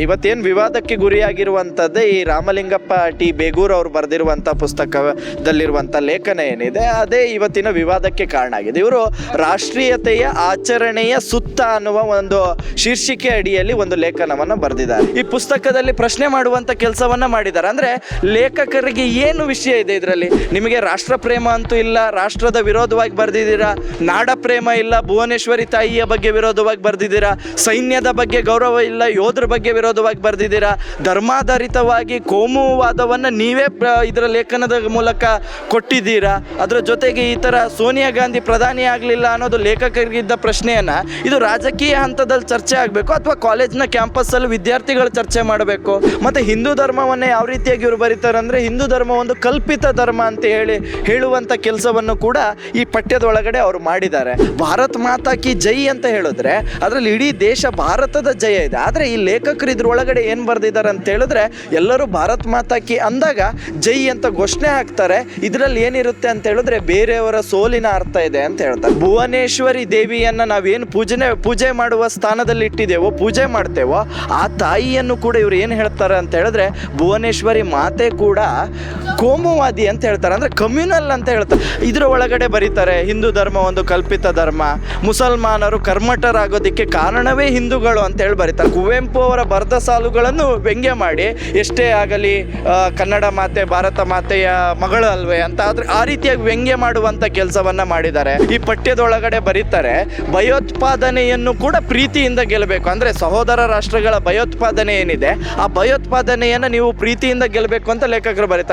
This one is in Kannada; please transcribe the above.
ಇವತ್ತೇನು ವಿವಾದಕ್ಕೆ ಗುರಿಯಾಗಿರುವಂಥದ್ದೇ ಈ ರಾಮಲಿಂಗಪ್ಪ ಟಿ. ಬೇಗೂರ್ ಅವರು ಬರೆದಿರುವಂಥ ಪುಸ್ತಕದಲ್ಲಿರುವಂಥ ಲೇಖನ ಏನಿದೆ, ಅದೇ ಇವತ್ತಿನ ವಿವಾದಕ್ಕೆ ಕಾರಣ ಆಗಿದೆ. ಇವರು ರಾಷ್ಟ್ರೀಯತೆಯ ಆಚರಣೆಯ ಸುತ್ತ ಅನ್ನುವ ಒಂದು ಶೀರ್ಷಿಕೆ ಅಡಿಯಲ್ಲಿ ಒಂದು ಲೇಖನವನ್ನು ಬರೆದಿದ್ದಾರೆ. ಈ ಪುಸ್ತಕದಲ್ಲಿ ಪ್ರಶ್ನೆ ಮಾಡುವಂಥ ಕೆಲಸವನ್ನ ಮಾಡಿದ್ದಾರೆ. ಅಂದ್ರೆ ಲೇಖಕರಿಗೆ ಏನು ವಿಷಯ ಇದೆ ಇದರಲ್ಲಿ? ನಿಮಗೆ ರಾಷ್ಟ್ರ ಪ್ರೇಮ ಅಂತೂ ಇಲ್ಲ, ರಾಷ್ಟ್ರದ ವಿರೋಧವಾಗಿ ಬರೆದಿದ್ದೀರಾ? ನಾಡ ಪ್ರೇಮ ಇಲ್ಲ, ಭುವನೇಶ್ವರಿ ತಾಯಿಯ ಬಗ್ಗೆ ವಿರೋಧವಾಗಿ ಬರೆದಿದ್ದೀರಾ? ಸೈನ್ಯದ ಬಗ್ಗೆ ಗೌರವ ಇಲ್ಲ, ಯೋಧರ ಬಗ್ಗೆ ವಿರೋಧವಾಗಿ ಬರೆದಿದ್ದೀರಾ? ಧರ್ಮಾಧಾರಿತವಾಗಿ ಕೋಮುವಾದವನ್ನು ನೀವೇ ಇದರ ಲೇಖನದ ಮೂಲಕ ಕೊಟ್ಟಿದ್ದೀರಾ? ಅದರ ಜೊತೆಗೆ ಈ ಥರ ಸೋನಿಯಾ ಗಾಂಧಿ ಪ್ರಧಾನಿ ಆಗಲಿಲ್ಲ ಅನ್ನೋದು ಲೇಖಕರಿಗಿದ್ದ ಪ್ರಶ್ನೆಯನ್ನ ಇದು ರಾಜಕೀಯ ಹಂತದಲ್ಲಿ ಚರ್ಚೆ ಆಗಬೇಕು ಅಥವಾ ಕಾಲೇಜ್ನ ಕ್ಯಾಂಪಸ್ಸಲ್ಲಿ ವಿದ್ಯಾರ್ಥಿಗಳು ಚರ್ಚೆ ಮಾಡಬೇಕು? ಮತ್ತು ಹಿಂದೂ ಧರ್ಮವನ್ನೇ ಯಾವ ರೀತಿಯಾಗಿ ಇವರು ಬರೀತಾರೆ ಅಂದರೆ ಹಿಂದೂ ಧರ್ಮ ಒಂದು ಕಲ್ಪಿತ ಧರ್ಮ ಅಂತ ಹೇಳಿ ಹೇಳುವಂಥ ಕೆಲಸವನ್ನು ಕೂಡ ಈ ಪಠ್ಯದ ಒಳಗಡೆ ಅವರು ಮಾಡಿದ್ದಾರೆ. ಭಾರತ್ ಮಾತಾ ಕಿ ಜೈ ಅಂತ ಹೇಳಿದ್ರೆ ಅದರಲ್ಲಿ ಇಡೀ ದೇಶ ಭಾರತದ ಜಯ ಇದೆ. ಆದರೆ ಈ ಲೇಖಕರು ಇದ್ರೊಳಗಡೆ ಏನು ಬರೆದಿದ್ದಾರೆ ಅಂತ ಹೇಳಿದ್ರೆ, ಎಲ್ಲರೂ ಭಾರತ್ ಮಾತಾಕಿ ಅಂದಾಗ ಜೈ ಅಂತ ಘೋಷಣೆ ಹಾಕ್ತಾರೆ. ಇದರಲ್ಲಿ ಏನಿರುತ್ತೆ ಅಂತ ಹೇಳಿದ್ರೆ ಬೇರೆಯವರ ಸೋಲಿನ ಅರ್ಥ ಇದೆ ಅಂತ ಹೇಳ್ತಾರೆ. ಭುವನೇಶ್ವರಿ ದೇವಿಯನ್ನು ನಾವೇನು ಪೂಜನೆ, ಪೂಜೆ ಮಾಡುವ ಸ್ಥಾನದಲ್ಲಿ ಇಟ್ಟಿದ್ದೇವೋ, ಪೂಜೆ ಮಾಡ್ತೇವೋ, ಆ ತಾಯಿಯನ್ನು ಕೂಡ ಇವ್ರು ಏನು ಹೇಳ್ತಾರೆ ಅಂತ ಹೇಳಿದ್ರೆ, ಭುವನೇಶ್ವರಿ ಮಾತೆ ಕೂಡ ಕೋಮುವಾದಿ ಅಂತ ಹೇಳ್ತಾರೆ. ಅಂದರೆ ಕಮ್ಯುನಲ್ ಅಂತ ಹೇಳ್ತಾರೆ. ಇದರ ಒಳಗಡೆ ಬರೀತಾರೆ, ಹಿಂದೂ ಧರ್ಮ ಒಂದು ಕಲ್ಪಿತ ಧರ್ಮ. ಮುಸಲ್ಮಾನರು ಕರ್ಮಠರಾಗೋದಕ್ಕೆ ಕಾರಣವೇ ಹಿಂದೂಗಳು ಅಂತ ಹೇಳಿ ಬರೀತಾರೆ. ಕುವೆಂಪು ಅವರ ಬರೆದ ಸಾಲುಗಳನ್ನು ವ್ಯಂಗ್ಯ ಮಾಡಿ, ಎಷ್ಟೇ ಆಗಲಿ ಕನ್ನಡ ಮಾತೆ, ಭಾರತ ಮಾತೆಯ ಮಗಳು ಅಲ್ವೇ ಅಂತ ಆದರೆ ಆ ರೀತಿಯಾಗಿ ವ್ಯಂಗ್ಯ ಮಾಡುವಂಥ ಕೆಲಸವನ್ನು ಮಾಡಿದ್ದಾರೆ. ಈ ಪಠ್ಯದೊಳಗಡೆ ಬರೀತಾರೆ, ಭಯೋತ್ಪಾದನೆಯನ್ನು ಕೂಡ ಪ್ರೀತಿಯಿಂದ ಗೆಲ್ಲಬೇಕು. ಅಂದರೆ ಸಹೋದರ ರಾಷ್ಟ್ರಗಳ ಭಯೋತ್ಪಾದನೆ ಏನಿದೆ, ಆ ಭಯೋತ್ಪಾದನೆಯನ್ನು ನೀವು ಪ್ರೀತಿಯಿಂದ ಗೆಲ್ಲಬೇಕು ಅಂತ ಲೇಖಕರು ಬರೀತಾರೆ.